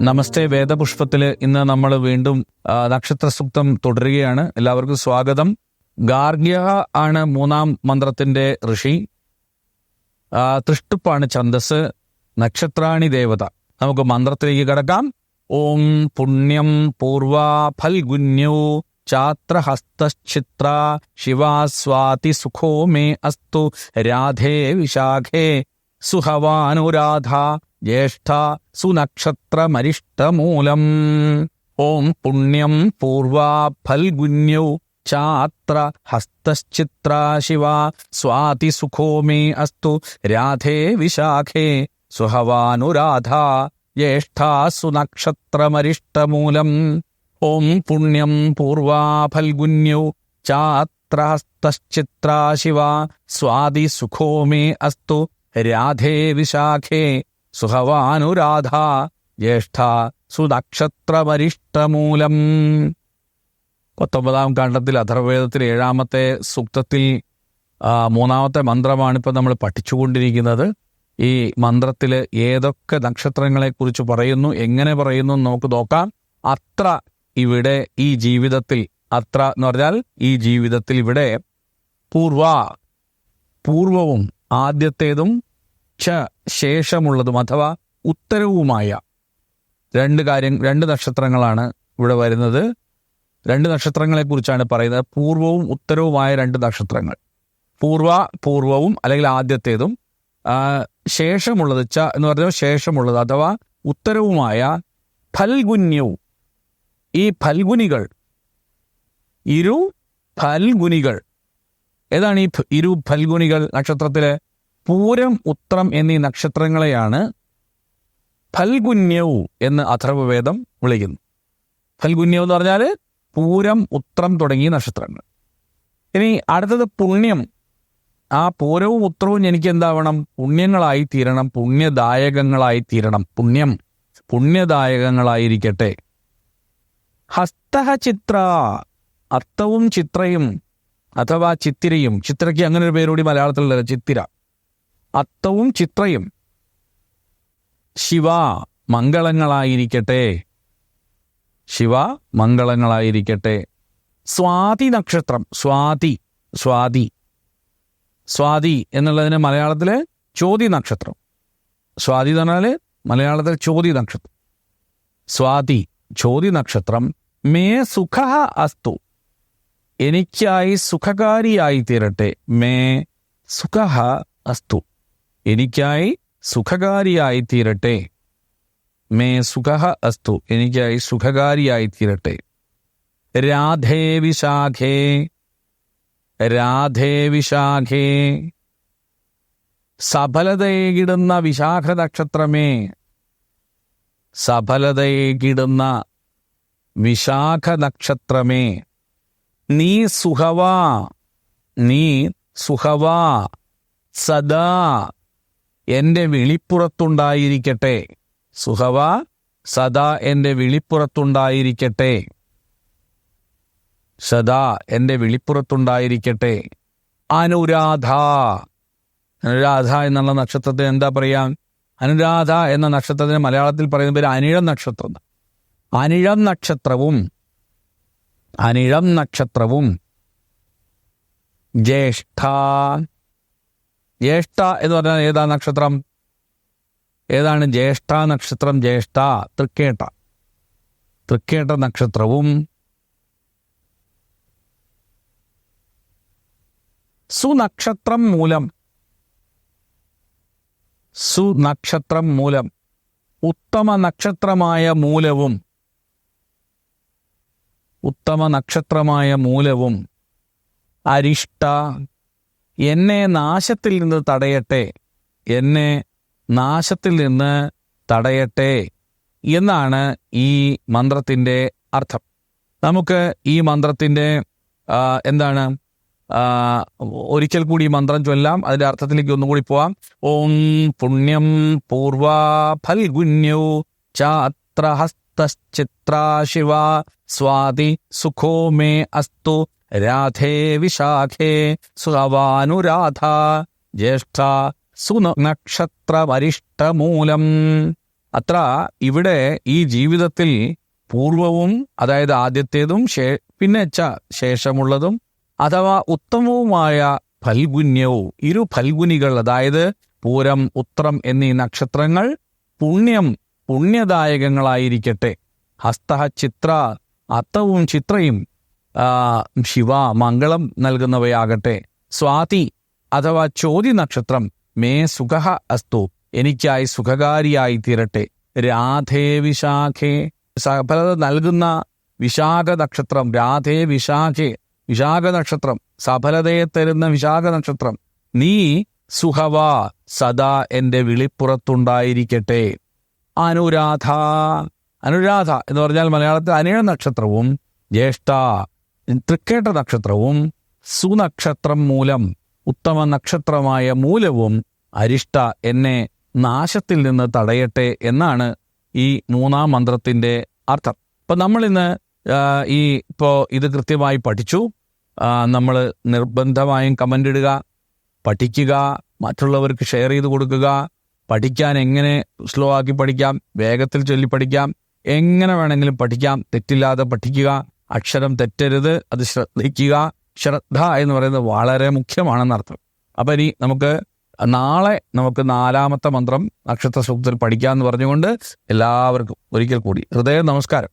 നമസ്തേ വേദപുഷ്പത്തിൽ ഇന്ന് നമ്മൾ വീണ്ടും നക്ഷത്ര സൂക്തം തുടരുകയാണ്. എല്ലാവർക്കും സ്വാഗതം. ഗാർഗ്യ ആണ് മൂന്നാം മന്ത്രത്തിന്റെ ഋഷി. തൃഷ്ടുപ്പാണ് ഛന്ദസ് നക്ഷത്രാണി ദേവത. നമുക്ക് മന്ത്രത്തിലേക്ക് കടക്കാം. ഓം പുണ്യം പൂർവ ഫൽഗുന്യോ ചാത്രഹസ്തശ്ചിത്ര ശിവാസ്വാതി സുഖോ മേ അസ്തു. രാധേ വിശാഖേ. സുഹവാനുരാധ. ജ്യേഷ്ഠ സുനക്ഷത്രമരിഷ്ടമൂലം ഓം പുണ്യം പൂർവ ഫൽഗുന്യൗ ചാത്ര ഹസ്തശ്ചിത്രാശിവ. സ്വാതിസുഖോ സ്വാതി സുഖോ മേ അസ്തു രാധേ വിശാഖേ. സുഹവാനുരാധ ജ്യേഷ്ഠ സുനക്ഷത്രമരിഷ്ടമൂലം ഓം പുണ്യം പൂർവ ഫൽഗുന്യൗ ചാത്രഹസ്തശ്ചിത്ര ശിവ സ്വാതി സുഖോ മേ അസ്തു രാധേ വിശാഖേ. സുഹവാനുരാധ ജ്യേഷ്ഠ സുനക്ഷത്രമരിഷ്ടമൂലം പത്തൊമ്പതാം കാണ്ഡത്തിൽ അഥർവേദത്തിൽ ഏഴാമത്തെ സൂക്തത്തിൽ മൂന്നാമത്തെ മന്ത്രമാണ് ഇപ്പോൾ നമ്മൾ പഠിച്ചുകൊണ്ടിരിക്കുന്നത്. ഈ മന്ത്രത്തിൽ ഏതൊക്കെ നക്ഷത്രങ്ങളെക്കുറിച്ച് പറയുന്നു എങ്ങനെ പറയുന്നു നമുക്ക് നോക്കാം. അത്ര ഇവിടെ ഈ ജീവിതത്തിൽ അത്ര എന്ന് പറഞ്ഞാൽ ഈ ജീവിതത്തിൽ ഇവിടെ പൂർവ പൂർവവും ആദ്യത്തേതും ച ശേഷമുള്ളതും അഥവാ ഉത്തരവുമായ രണ്ട് കാര്യം രണ്ട് നക്ഷത്രങ്ങളാണ് ഇവിടെ വരുന്നത്. രണ്ട് നക്ഷത്രങ്ങളെ കുറിച്ചാണ് പറയുന്നത്. പൂർവവും ഉത്തരവുമായ രണ്ട് നക്ഷത്രങ്ങൾ. പൂർവ പൂർവവും അല്ലെങ്കിൽ ആദ്യത്തേതും. ശേഷമുള്ളത് ച എന്ന് പറഞ്ഞാൽ ശേഷമുള്ളത് അഥവാ ഉത്തരവുമായ ഫൽഗുന്യവും ഈ ഫൽഗുനികൾ ഇരു ഫൽഗുനികൾ. ഏതാണ് ഈ ഇരു ഫൽഗുനികൾ നക്ഷത്രത്തിലെ? പൂരം ഉത്രം എന്നീ നക്ഷത്രങ്ങളെയാണ് ഫൽഗുന്യവും എന്ന് അഥർവവേദം വിളിക്കുന്നു. ഫൽഗുന്യം എന്ന് പറഞ്ഞാൽ പൂരം ഉത്രം തുടങ്ങിയ നക്ഷത്രങ്ങൾ. ഇനി അടുത്തത് പുണ്യം. ആ പൂരവും ഉത്രവും എനിക്ക് എന്താവണം പുണ്യങ്ങളായി തീരണം പുണ്യദായകങ്ങളായി തീരണം. പുണ്യം പുണ്യദായകങ്ങളായിരിക്കട്ടെ. ഹസ്തഹ ചിത്ര അർത്ഥവും ചിത്രയും അഥവാ ചിത്തിരയും. ചിത്രയ്ക്ക് അങ്ങനെ ഒരു പേരുകൂടി മലയാളത്തിലുള്ള ചിത്തിര. അത്തവും ചിത്രയും. ശിവ മംഗളങ്ങളായിരിക്കട്ടെ. ശിവ മംഗളങ്ങളായിരിക്കട്ടെ. സ്വാതി നക്ഷത്രം സ്വാതി സ്വാതി. സ്വാതി എന്നുള്ളതിന് മലയാളത്തിലെ ചോതി നക്ഷത്രം. സ്വാതി എന്ന് പറഞ്ഞാൽ മലയാളത്തിൽ ചോതി നക്ഷത്രം. സ്വാതി ചോതി നക്ഷത്രം മേ സുഖ അസ്തു. എനിക്കായി സുഖകാരിയായി തീരട്ടെ. മേ സുഖ അസ്തു. എനിക്കായി സുഖകാരിയായി തീരട്ടെ മേ സുഖ അസ്തു എനിക്കായി സുഖകാരിയായി തീരട്ടെ രാധേ വിശാഖേ രാധേ വിശാഖേ. സഫലതയേകിടുന്ന വിശാഖ നക്ഷത്രമേ സഫലതയേകിടുന്ന വിശാഖ നക്ഷത്രമേ നീ സുഖവാ നീ സുഖവാ സദാ എന്റെ വിളിപ്പുറത്തുണ്ടായിരിക്കട്ടെ. സുഹവ സദാ എന്റെ വിളിപ്പുറത്തുണ്ടായിരിക്കട്ടെ. സദാ എന്റെ വിളിപ്പുറത്തുണ്ടായിരിക്കട്ടെ. അനുരാധ. അനുരാധ എന്നുള്ള നക്ഷത്രത്തിന് എന്താ പറയാ? അനുരാധ എന്ന നക്ഷത്രത്തിന് മലയാളത്തിൽ പറയുന്ന പേര് അനിഴം നക്ഷത്രം. അനിഴം നക്ഷത്രവും അനിഴം നക്ഷത്രവും. ജ്യേഷ്ഠ. ജ്യേഷ്ഠ എന്ന് പറഞ്ഞാൽ ഏതാ നക്ഷത്രം? ഏതാണ് ജ്യേഷ്ഠ നക്ഷത്രം? ജ്യേഷ്ഠ തൃക്കേട്ട. തൃക്കേട്ട നക്ഷത്രവും സുനക്ഷത്രം മൂലം. സുനക്ഷത്രം മൂലം. ഉത്തമ നക്ഷത്രമായ മൂലവും. ഉത്തമ നക്ഷത്രമായ മൂലവും. അരിഷ്ട എന്നെ നാശത്തിൽ നിന്ന് തടയട്ടെ. എന്നെ നാശത്തിൽ നിന്ന് തടയട്ടെ എന്നാണ് ഈ മന്ത്രത്തിന്റെ അർത്ഥം. നമുക്ക് ഈ മന്ത്രത്തിന്റെ എന്താണ് ഒരിക്കൽ കൂടി ഈ മന്ത്രം ചൊല്ലാം. അതിന്റെ അർത്ഥത്തിലേക്ക് ഒന്നും കൂടി പോവാം. ഓം പുണ്യം പൂർവ ഫൽഗുന്യൗ ചാത്രഹസ്തശ്ചിത്രാ സ്വാതി സുഖോ മേ അസ്തു രാധേ വിശാഖേ സുഖവാനുരാധ ജ്യേഷ്ഠ സുനക്ഷത്രവരിഷ്ടമൂലം അത്ര ഇവിടെ ഈ ജീവിതത്തിൽ പൂർവവും അതായത് ആദ്യത്തേതും ശേ- പിന്നെ ച ശേഷമുള്ളതും അഥവാ ഉത്തമവുമായ ഫൽഗുന്യവും ഇരു ഫൽഗുനികൾ അതായത് പൂരം ഉത്രം എന്നീ നക്ഷത്രങ്ങൾ പുണ്യം പുണ്യദായകങ്ങളായിരിക്കട്ടെ. ഹസ്തഹ ചിത്ര അത്തവും ചിത്രയും ശിവ മംഗളം നൽകുന്നവയാകട്ടെ. സ്വാതി അഥവാ ചോതി നക്ഷത്രം മേ സുഖ അസ്തു എനിക്കായി സുഖകാരിയായി തീരട്ടെ. രാധേ വിശാഖേ. സഫലത നൽകുന്ന വിശാഖ നക്ഷത്രം രാധേ വിശാഖേ. വിശാഖ നക്ഷത്രം സഫലതയെ തരുന്ന വിശാഖ നക്ഷത്രം. നീ സുഹവ സദാ എന്റെ വിളിപ്പുറത്തുണ്ടായിരിക്കട്ടെ. അനുരാധ. അനുരാധ എന്ന് പറഞ്ഞാൽ മലയാളത്തിൽ അനിഴ നക്ഷത്രവും ജ്യേഷ്ഠ തൃക്കേട്ട നക്ഷത്രവും സുനക്ഷത്രം മൂലം ഉത്തമ നക്ഷത്രമായ മൂലവും അരിഷ്ട എന്നെ നാശത്തിൽ നിന്ന് തടയട്ടെ എന്നാണ് ഈ മൂന്നാം മന്ത്രത്തിന്റെ അർത്ഥം. അപ്പം നമ്മളിന്ന് ഈ ഇപ്പോൾ ഇത് കൃത്യമായി പഠിച്ചു. നമ്മൾ നിർബന്ധമായും കമന്റ് ഇടുക പഠിക്കുക മറ്റുള്ളവർക്ക് ഷെയർ ചെയ്ത് കൊടുക്കുക പഠിക്കാൻ എങ്ങനെ സ്ലോ ആക്കി പഠിക്കാം വേഗത്തിൽ ചൊല്ലി പഠിക്കാം എങ്ങനെ വേണമെങ്കിലും പഠിക്കാം തെറ്റില്ലാതെ പഠിക്കുക അക്ഷരം തെറ്റരുത് അത് ശ്രദ്ധിക്കുക. ശ്രദ്ധ എന്ന് പറയുന്നത് വളരെ മുഖ്യമാണെന്നർത്ഥം അപ്പൊ ഇനി നമുക്ക് നാളെ നമുക്ക് നാലാമത്തെ മന്ത്രം നക്ഷത്ര സൂക്തത്തിൽ പഠിക്കാമെന്ന് പറഞ്ഞുകൊണ്ട് എല്ലാവർക്കും ഒരിക്കൽ കൂടി ഹൃദയ നമസ്കാരം.